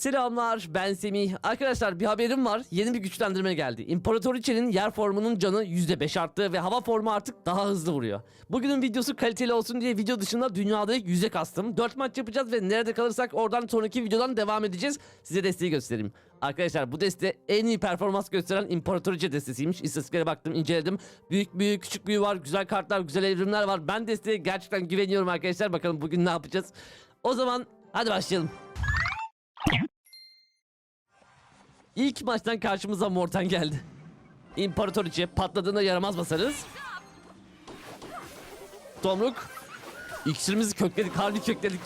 Selamlar ben Semih. Arkadaşlar bir haberim var. Yeni bir güçlendirme geldi. İmparatoriçe'nin yer formunun canı %5 arttı ve hava formu artık daha hızlı vuruyor. Bugünün videosu kaliteli olsun diye video dışında dünyada yüze kastım. 4 maç yapacağız ve nerede kalırsak oradan sonraki videodan devam edeceğiz. Size desteği göstereyim. Arkadaşlar bu deste en iyi performans gösteren İmparatoriçe destesiymiş. İstatistiklere baktım, inceledim. Büyük büyüğü, küçük büyüğü var, güzel kartlar, güzel evrimler var. Ben desteye gerçekten güveniyorum arkadaşlar. Bakalım bugün ne yapacağız. O zaman hadi başlayalım. İlk maçtan karşımıza Mortan geldi. İmparatoriçe patladığında yaramaz basarız. Tomruk. İksirimizi kökledik, harbi kökledik.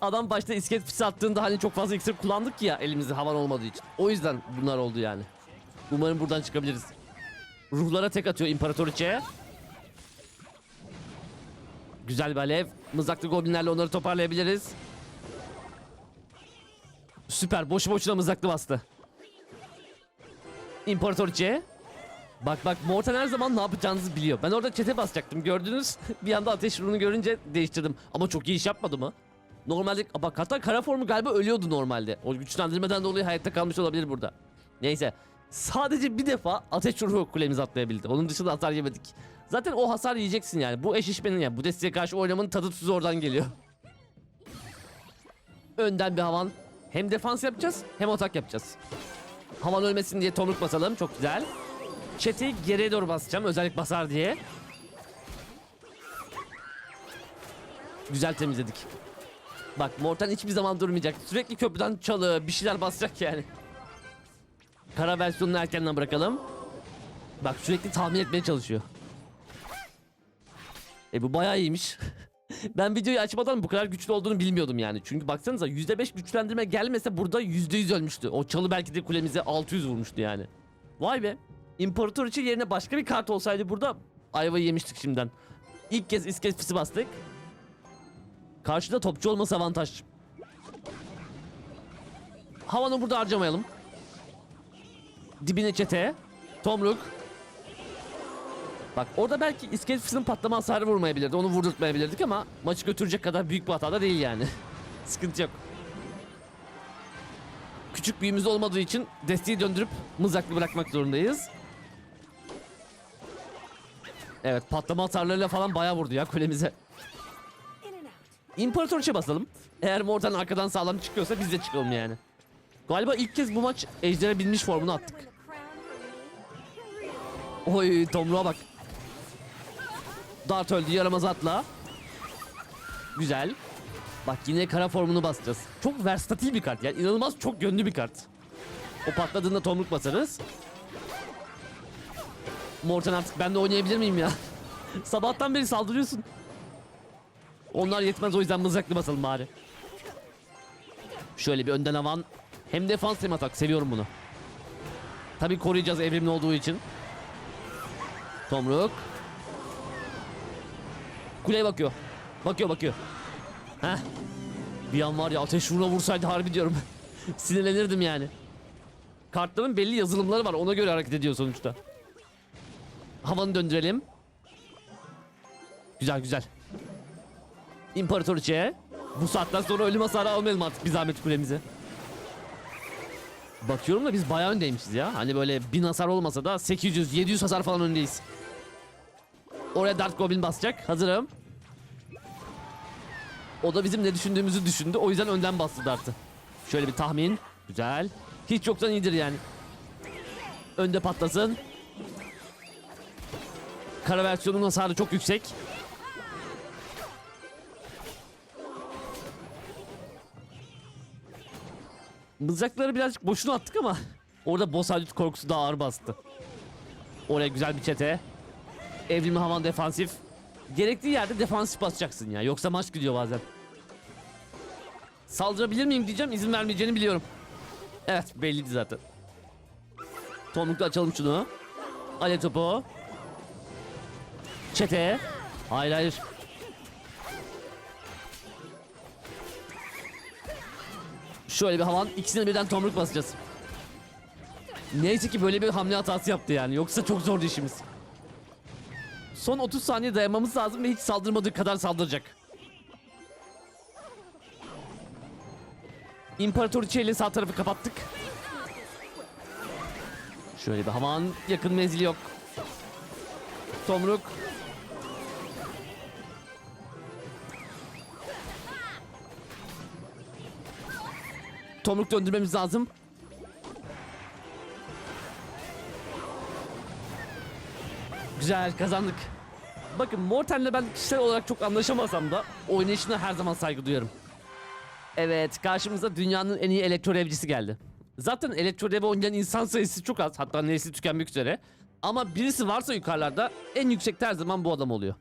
Adam başta iskelet fisi attığında hani çok fazla iksir kullandık ya elimizde havan olmadığı için. O yüzden bunlar oldu yani. Umarım buradan çıkabiliriz. Ruhlara tek atıyor İmparatoriçe. Güzel bir alev. Mızraklı goblinlerle onları toparlayabiliriz. Süper. Boşu boşuna mızraklı bastı. İmparatoriçe. Bak bak Morten her zaman ne yapacağınızı biliyor. Ben orada çete basacaktım gördünüz. bir anda ateş ruhunu görünce değiştirdim. Ama çok iyi iş yapmadı mı? Normalde bak hatta kara formu galiba ölüyordu normalde. O güçlendirmeden dolayı hayatta kalmış olabilir burada. Neyse. Sadece bir defa ateş ruhu kulemizi atlayabildi. Onun dışında hasar yemedik. Zaten o hasar yiyeceksin yani. Bu eşleşmenin yani bu desteğe karşı oynamanın tadı tuzu oradan geliyor. Önden bir havan. Hem defans yapacağız hem atak yapacağız. Havan ölmesin diye tomruk basalım. Çok güzel. Chat'i geriye doğru basacağım. Özellik basar diye. Güzel temizledik. Bak Mortan hiçbir zaman durmayacak. Sürekli köprüden çalı bir şeyler basacak yani. Kara versiyonunu erkenden bırakalım. Bak sürekli tahmin etmeye çalışıyor. E bu bayağı iyiymiş. ben videoyu açmadan bu kadar güçlü olduğunu bilmiyordum yani. Çünkü baksanıza %5 güçlendirme gelmese burada %100 ölmüştü. O çalı belki de kulemize 600 vurmuştu yani. Vay be. İmparatoriçe yerine başka bir kart olsaydı burada ayvayı yemiştik şimdiden. İlk kez iskelet bastık. Karşıda topçu olması avantaj. Havanı burada harcamayalım. Dibine çete. Tomruk. Bak orada belki iskelet fisinin patlama hasarı vurmayabilirdi. Onu vurdurtmayabilirdik ama maçı götürecek kadar büyük bir hata da değil yani. Sıkıntı yok. Küçük büyümüz olmadığı için desteği döndürüp mızraklı bırakmak zorundayız. Evet patlama hasarlarıyla falan bayağı vurdu ya kulemize. İmparatoriçe basalım. Eğer Mortan arkadan sağlam çıkıyorsa biz de çıkalım yani. Galiba ilk kez bu maç ejdere binmiş formunu attık. Oy tomruğa bak. Dart öldü yaramaz atla. Güzel. Bak yine kara formunu basacağız. Çok versatil bir kart yani inanılmaz çok yönlü bir kart. O patladığında tomruk basarız. Mortan artık ben de oynayabilir miyim ya? Sabahtan beri saldırıyorsun. Onlar yetmez o yüzden mızraklı basalım bari. Şöyle bir önden avan. Hem defans hem atak seviyorum bunu. Tabi koruyacağız evrimli olduğu için. Tomruk. Kuleye bakıyor. Bakıyor bakıyor. Heh. Bir an var ya ateş vuruna vursaydı harbi diyorum. Sinirlenirdim yani. Kartların belli yazılımları var ona göre hareket ediyor sonuçta. Havanı döndürelim. Güzel güzel. İmparatoriçe. Bu saatten sonra ölüm hasarı almayalım artık bir zahmet kulemize. Bakıyorum da biz bayağı öndeymişiz ya. Hani böyle 1000 hasar olmasa da 800-700 hasar falan öndeyiz. Oraya Dart Goblin basacak. Hazırım. O da bizim ne düşündüğümüzü düşündü. O yüzden önden bastı Dart'ı. Şöyle bir tahmin. Güzel. Hiç yoktan iyidir yani. Önde patlasın. Kara versiyonun hasarı çok yüksek. Mızrakları birazcık boşuna attık ama orada boss korkusu daha ağır bastı. Oraya güzel bir çete. Evrimli havan defansif. Gerektiği yerde defansif basacaksın ya. Yoksa maç gidiyor bazen. Saldırabilir miyim diyeceğim. izin vermeyeceğini biliyorum. Evet belliydi zaten. Tomrukla açalım şunu. Alev topu. Çete. Hayır hayır. Şöyle bir havan ikisine birden tomruk basacağız. Neyse ki böyle bir hamle hatası yaptı yani. Yoksa çok zordu işimiz. Son 30 saniye dayanmamız lazım ve hiç saldırmadığı kadar saldıracak. İmparatoriçe ile sağ tarafı kapattık. Şöyle bir havan yakın menzili yok. Tomruk. Tomruk döndürmemiz lazım. Güzel kazandık. Bakın Morten'le ben kişisel olarak çok anlaşamasam da oynayışına her zaman saygı duyarım. Evet karşımıza dünyanın en iyi elektro evcisi geldi. Zaten elektro ev oynayan insan sayısı çok az hatta nesli tükenmek üzere. Ama birisi varsa yukarılarda en yüksekte her zaman bu adam oluyor.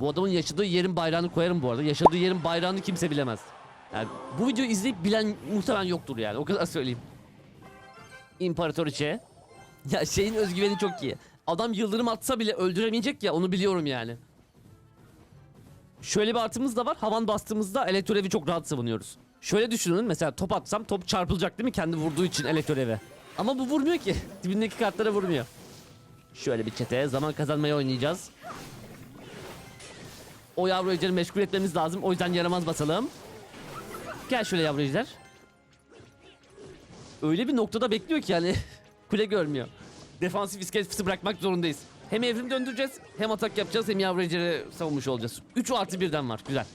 Bu adamın yaşadığı yerin bayrağını koyarım bu arada. Yaşadığı yerin bayrağını kimse bilemez. Yani bu videoyu izleyip bilen muhtemelen yoktur yani o kadar söyleyeyim. İmparatoriçe. Ya şeyin özgüveni çok iyi. Adam yıldırım atsa bile öldüremeyecek ya onu biliyorum yani. Şöyle bir artımız da var. Havan bastığımızda elektrorevi çok rahat savunuyoruz. Şöyle düşünün mesela top atsam top çarpılacak değil mi kendi vurduğu için elektroreve. Ama bu vurmuyor ki. Dibindeki kartlara vurmuyor. Şöyle bir çete zaman kazanmaya oynayacağız. O yavru ejderi meşgul etmemiz lazım. O yüzden yaramaz basalım. Gel şöyle yavru ejder. Öyle bir noktada bekliyor ki yani. Kule görmüyor. Defansif iskelet bırakmak zorundayız. Hem evrim döndüreceğiz, hem atak yapacağız, hem yavru ejderi savunmuş olacağız. 3 artı birden var. Güzel.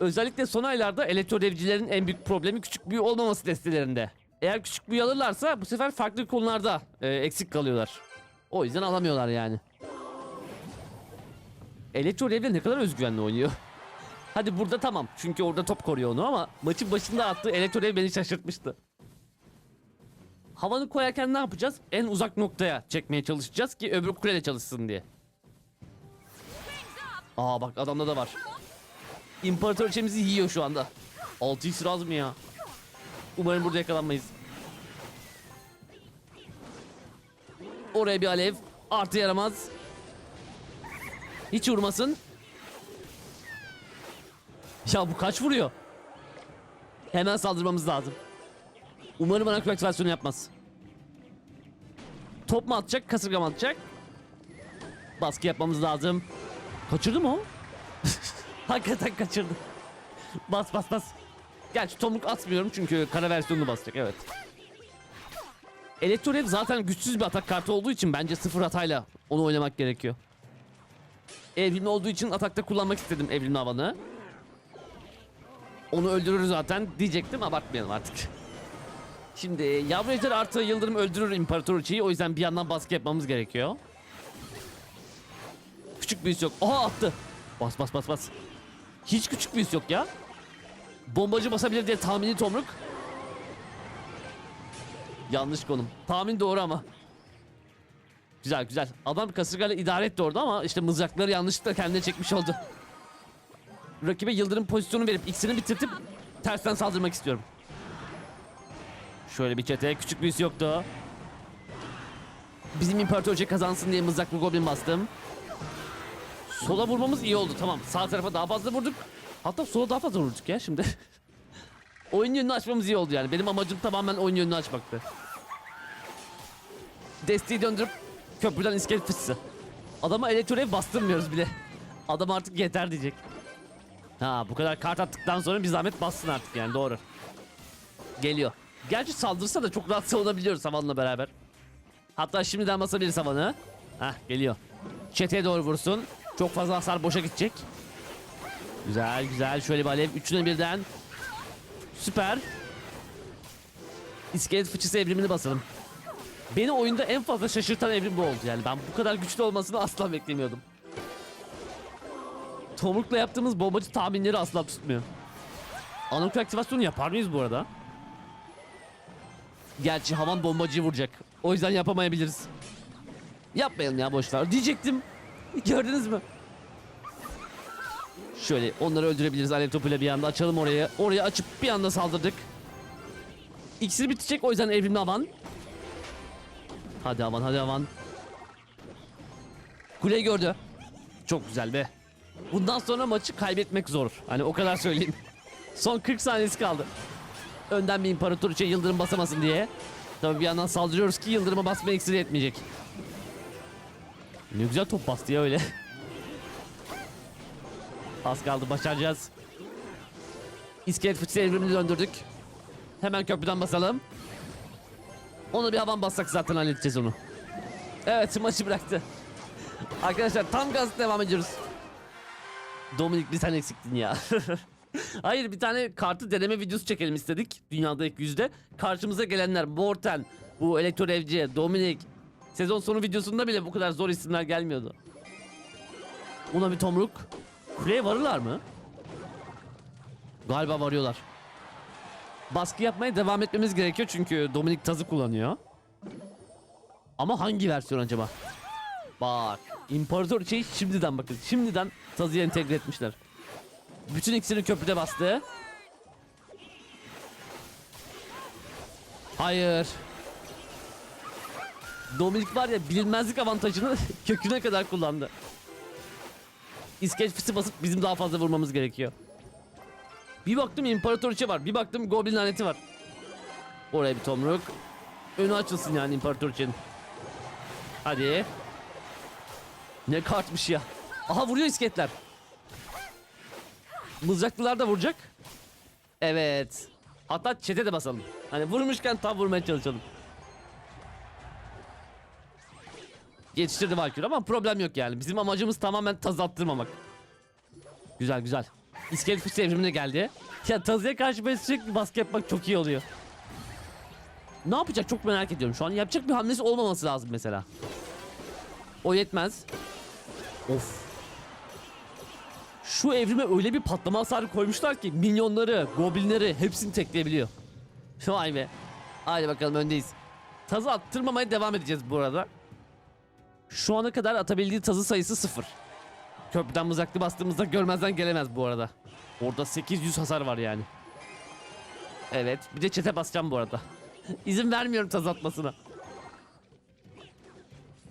Özellikle son aylarda elektro devcilerin en büyük problemi küçük büyü olmaması destelerinde. Eğer küçük büyü alırlarsa bu sefer farklı konularda e, eksik kalıyorlar. O yüzden alamıyorlar yani. Elektro devler ne kadar özgüvenli oynuyor. Hadi burada tamam çünkü orada top koruyor onu ama maçın başında attığı elektro dev beni şaşırtmıştı. Havanı koyarken ne yapacağız? En uzak noktaya çekmeye çalışacağız ki öbür kulede çalışsın diye. Aa bak adamda da var. İmparatoriçemizi yiyor şu anda. 6x lazım ya. Umarım burada yakalanmayız. Oraya bir alev. Artı yaramaz. Hiç vurmasın. Ya bu kaç vuruyor? Hemen saldırmamız lazım. Umarım ana aktivasyonu yapmaz. Top mu atacak, kasırga mı atacak? Baskı yapmamız lazım. Kaçırdı mı o? Hakikaten kaçırdı. Bas bas bas. Gerçi tomruk atmıyorum çünkü kara versiyonunu basacak evet. Elektrorev zaten güçsüz bir atak kartı olduğu için bence sıfır hatayla onu oynamak gerekiyor. Evrimli olduğu için atakta kullanmak istedim evrimli havanı. Onu öldürür zaten diyecektim abartmayalım artık. Şimdi yavru ejder artı yıldırım öldürür imparatoriçeyi o yüzden bir yandan baskı yapmamız gerekiyor. Küçük büyüsü yok. Aha attı. Bas bas bas bas. Hiç küçük büyüsü yok ya. Bombacı basabilir diye tahmini tomruk. Yanlış konum. Tahmin doğru ama. Güzel güzel. Adam kasırgayla idare etti orada ama işte mızrakları yanlışlıkla kendine çekmiş oldu. Rakibe yıldırım pozisyonu verip ikisini bitirtip tersten saldırmak istiyorum. Şöyle bir çete küçük büyüsü yoktu. Bizim imparatorca kazansın diye mızraklı goblin bastım. Sola vurmamız iyi oldu tamam. Sağ tarafa daha fazla vurduk. Hatta sola daha fazla vurduk ya şimdi. oyun yönünü açmamız iyi oldu yani. Benim amacım tamamen oyun yönünü açmaktı. Desteği döndürüp köprüden iskelet fıçısı. Adama elektrorev bastırmıyoruz bile. Adam artık yeter diyecek. Ha bu kadar kart attıktan sonra bir zahmet bassın artık yani doğru. Geliyor. Gerçi saldırsa da çok rahat savunabiliyoruz havanla beraber. Hatta şimdiden basabiliriz havanı. Hah geliyor. Çeteye doğru vursun. Çok fazla hasar boşa gidecek. Güzel güzel şöyle bir alev. Üçüne birden. Süper. İskelet fıçısı evrimini basalım. Beni oyunda en fazla şaşırtan evrim bu oldu yani. Ben bu kadar güçlü olmasını asla beklemiyordum. Tomruk'la yaptığımız bombacı tahminleri asla tutmuyor. Anokul aktivasyonu yapar mıyız bu arada? Gerçi havan bombacıyı vuracak. O yüzden yapamayabiliriz. Yapmayalım ya boşver. Diyecektim. Gördünüz mü? Şöyle onları öldürebiliriz alev topuyla bir anda açalım oraya. Oraya açıp bir anda saldırdık. İksir bitecek o yüzden evrimli havan. Hadi havan hadi havan. Kuleyi gördü. Çok güzel be. Bundan sonra maçı kaybetmek zor. Hani o kadar söyleyeyim. Son 40 saniyesi kaldı. Önden bir imparatoriçe yıldırım basamasın diye. Tabii bir yandan saldırıyoruz ki yıldırıma basmaya iksir yetmeyecek. Ne güzel top bastı ya öyle. Az kaldı başaracağız. İskelet fıçısı evrimini döndürdük. Hemen köprüden basalım. Onu bir havan bassak zaten halledeceğiz onu. Evet maçı bıraktı. Arkadaşlar tam gaz devam ediyoruz. Dominik bir sen eksiktin ya. Hayır bir tane kartı deneme videosu çekelim istedik. Dünyada ilk yüzde. Karşımıza gelenler Morten, bu Elektro Evci, Dominik. Sezon sonu videosunda bile bu kadar zor isimler gelmiyordu. Una bir tomruk. Kuleye varırlar mı? Galiba varıyorlar. Baskı yapmaya devam etmemiz gerekiyor çünkü Dominik tazı kullanıyor. Ama hangi versiyon acaba? Bak. İmparator şey şimdiden bakın. Şimdiden tazıya entegre etmişler. Bütün ikisini köprüde bastı. Hayır. Dominik var ya bilinmezlik avantajını köküne kadar kullandı. İskeç fısı basıp bizim daha fazla vurmamız gerekiyor. Bir baktım imparatoriçe var. Bir baktım goblin laneti var. Oraya bir tomruk. Önü açılsın yani imparatoriçenin. Hadi. Ne kartmış ya. Aha vuruyor isketler. Mızraklılar da vuracak. Evet. Hatta çete de basalım. Hani vurmuşken tam vurmaya çalışalım. Yetiştirdi Valkyrie ama problem yok yani. Bizim amacımız tamamen taz attırmamak. Güzel güzel. İskelet fıçı evrimine geldi. Ya tazıya karşı böyle sürekli baskı yapmak çok iyi oluyor. Ne yapacak çok merak ediyorum. Şu an yapacak bir hamlesi olmaması lazım mesela. O yetmez. Of. Şu evrime öyle bir patlama hasarı koymuşlar ki minyonları, goblinleri hepsini tekleyebiliyor. Vay be. Haydi bakalım öndeyiz. Tazı attırmamaya devam edeceğiz bu arada. Şu ana kadar atabildiği tazı sayısı sıfır. Köprüden mızraklı bastığımızda görmezden gelemez bu arada. Orada 800 hasar var yani. Evet bir de çete basacağım bu arada. İzin vermiyorum taz atmasına.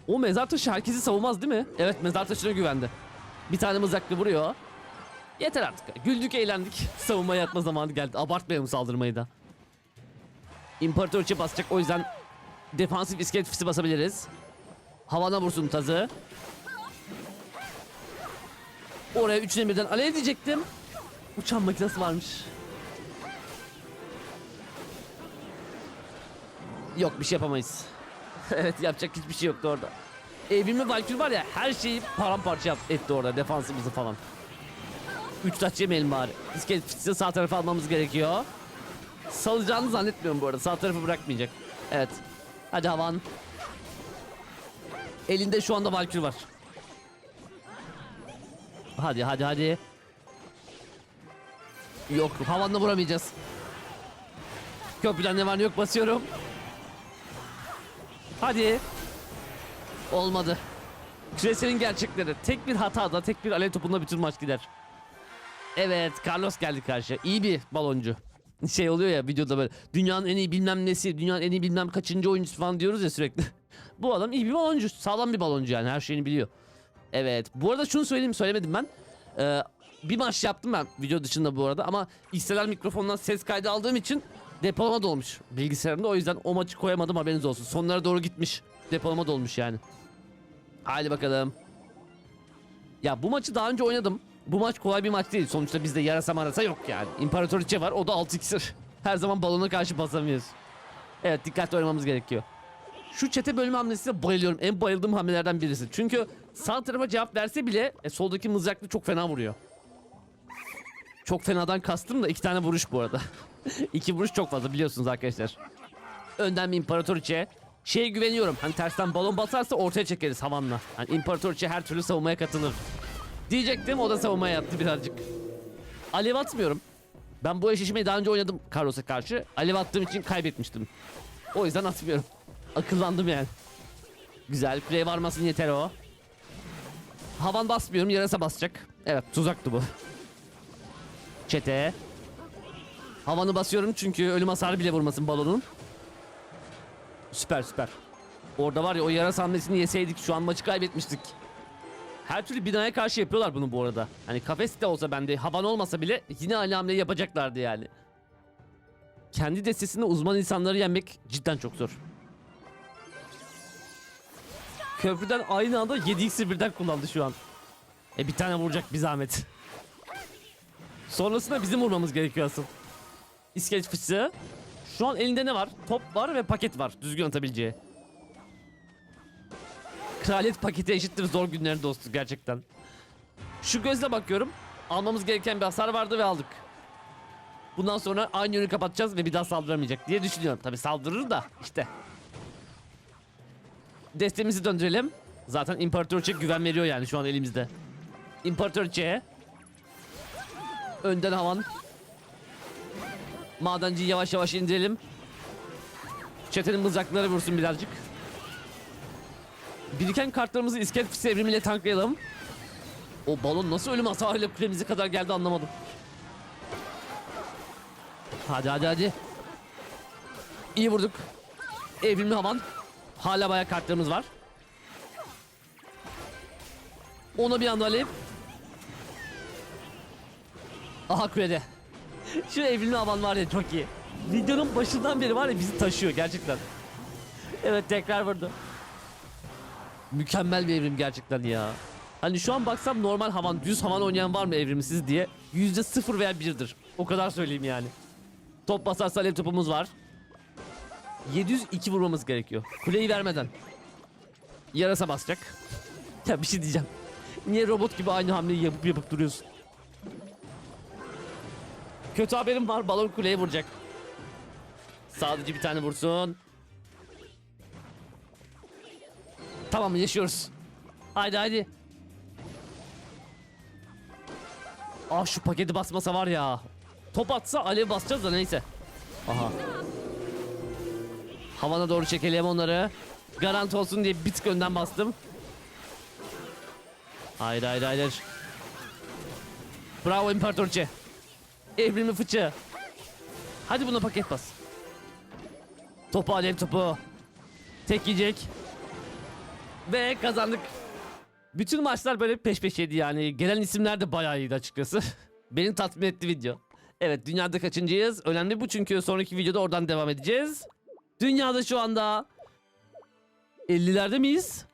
O mezar taşı herkesi savunmaz değil mi? Evet mezar taşına güvendi. Bir tane mızraklı vuruyor. Yeter artık. Güldük eğlendik. Savunmaya yatma zamanı geldi. Abartmayalım saldırmayı da. İmparatorçe basacak o yüzden defansif iskelet fısı basabiliriz. Havana vursun tazı. Oraya üçüne birden alev diyecektim. Uçan makinesi varmış. Yok bir şey yapamayız. evet yapacak hiçbir şey yoktu orada. Evrimli Valkyrie var ya her şeyi paramparça yap, etti orada defansımızı falan. Üç taç yemeyelim bari. İskelet fıçısı sağ tarafa almamız gerekiyor. Salacağını zannetmiyorum bu arada. Sağ tarafı bırakmayacak. Evet. Hadi Havan. Elinde şu anda Valkyrie var. Hadi hadi hadi. Yok havanla vuramayacağız. Köprüden ne var ne yok basıyorum. Hadi. Olmadı. Küreselin gerçekleri. Tek bir hatada tek bir alev topunda bütün maç gider. Evet Carlos geldi karşıya. İyi bir baloncu. Şey oluyor ya videoda böyle dünyanın en iyi bilmem nesi, dünyanın en iyi bilmem kaçıncı oyuncusu falan diyoruz ya sürekli. bu adam iyi bir baloncu. Sağlam bir baloncu yani her şeyini biliyor. Evet. Bu arada şunu söyleyeyim söylemedim ben. Ee, bir maç yaptım ben video dışında bu arada ama XLR mikrofondan ses kaydı aldığım için depolama dolmuş bilgisayarımda. O yüzden o maçı koyamadım haberiniz olsun. Sonlara doğru gitmiş. Depolama dolmuş yani. Haydi bakalım. Ya bu maçı daha önce oynadım. Bu maç kolay bir maç değil. Sonuçta bizde yarasa marasa yok yani. İmparatoriçe var o da 6 iksir. Her zaman balona karşı basamıyoruz. Evet dikkatli oynamamız gerekiyor. Şu çete bölme hamlesine bayılıyorum. En bayıldığım hamlelerden birisi. Çünkü sağ tarafa cevap verse bile e, soldaki mızraklı çok fena vuruyor. Çok fenadan kastım da iki tane vuruş bu arada. iki vuruş çok fazla biliyorsunuz arkadaşlar. Önden bir imparatoriçe. Şeye güveniyorum. Hani tersten balon basarsa ortaya çekeriz havanla. Hani imparatoriçe her türlü savunmaya katılır. Diyecektim o da savunmaya yattı birazcık. Alev atmıyorum. Ben bu eşleşmeyi daha önce oynadım Carlos'a karşı. Alev attığım için kaybetmiştim. O yüzden atmıyorum. Akıllandım yani. Güzel. Play varmasın yeter o. Havan basmıyorum. Yarasa basacak. Evet tuzaktı bu. Çete. Havanı basıyorum çünkü ölüm hasarı bile vurmasın balonun. Süper süper. Orada var ya o yarasa hamlesini yeseydik şu an maçı kaybetmiştik. Her türlü binaya karşı yapıyorlar bunu bu arada. Hani kafes de olsa bende havan olmasa bile yine aynı hamleyi yapacaklardı yani. Kendi destesinde uzman insanları yenmek cidden çok zor. Köprüden aynı anda 7x'i birden kullandı şu an. E bir tane vuracak bir zahmet. Sonrasında bizim vurmamız gerekiyor asıl. İskelet fıçısı. Şu an elinde ne var? Top var ve paket var. Düzgün atabileceği. Kraliyet paketi eşittir zor günlerin dostu gerçekten. Şu gözle bakıyorum. Almamız gereken bir hasar vardı ve aldık. Bundan sonra aynı yönü kapatacağız ve bir daha saldıramayacak diye düşünüyorum. Tabi saldırır da işte. Destemizi döndürelim. Zaten İmparatorçe güven veriyor yani şu an elimizde. İmparatorçe. Önden havan. Madenciyi yavaş yavaş indirelim. Çetenin mızrakları vursun birazcık. Biriken kartlarımızı iskelet fısı evrimiyle tanklayalım. O balon nasıl ölüm hasarıyla kulemize kadar geldi anlamadım. Hadi hadi hadi. İyi vurduk. Evrimli havan. Hala bayağı kartlarımız var. Ona bir anda alev. Aha kulede. Şu evrimli havan var ya çok iyi. Videonun başından beri var ya bizi taşıyor gerçekten. Evet tekrar vurdu. Mükemmel bir evrim gerçekten ya. Hani şu an baksam normal havan, düz havan oynayan var mı evrimsiz diye yüzde sıfır veya birdir. O kadar söyleyeyim yani. Top basarsa alev topumuz var. 702 vurmamız gerekiyor. Kuleyi vermeden. Yarasa basacak. Ya bir şey diyeceğim. Niye robot gibi aynı hamleyi yapıp yapıp duruyorsun? Kötü haberim var. Balon kuleye vuracak. Sadece bir tane vursun. Tamam yaşıyoruz. Haydi haydi. Ah şu paketi basmasa var ya. Top atsa alev basacağız da neyse. Aha. Havana doğru çekelim onları. Garanti olsun diye bir tık önden bastım. Hayır hayır hayır. Bravo İmparatorçe. Evrimi fıçı. Hadi buna paket bas. Topu alev topu. Tek yiyecek. Ve kazandık. Bütün maçlar böyle peş peşeydi yani. Gelen isimler de bayağı iyiydi açıkçası. Beni tatmin etti video. Evet dünyada kaçıncıyız? Önemli bu çünkü sonraki videoda oradan devam edeceğiz. Dünyada şu anda 50'lerde miyiz?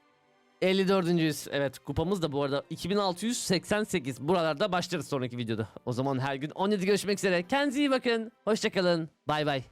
54.yüz. Evet kupamız da bu arada 2688. Buralarda başlarız sonraki videoda. O zaman her gün 17 görüşmek üzere. Kendinize iyi bakın. Hoşçakalın. Bay bay.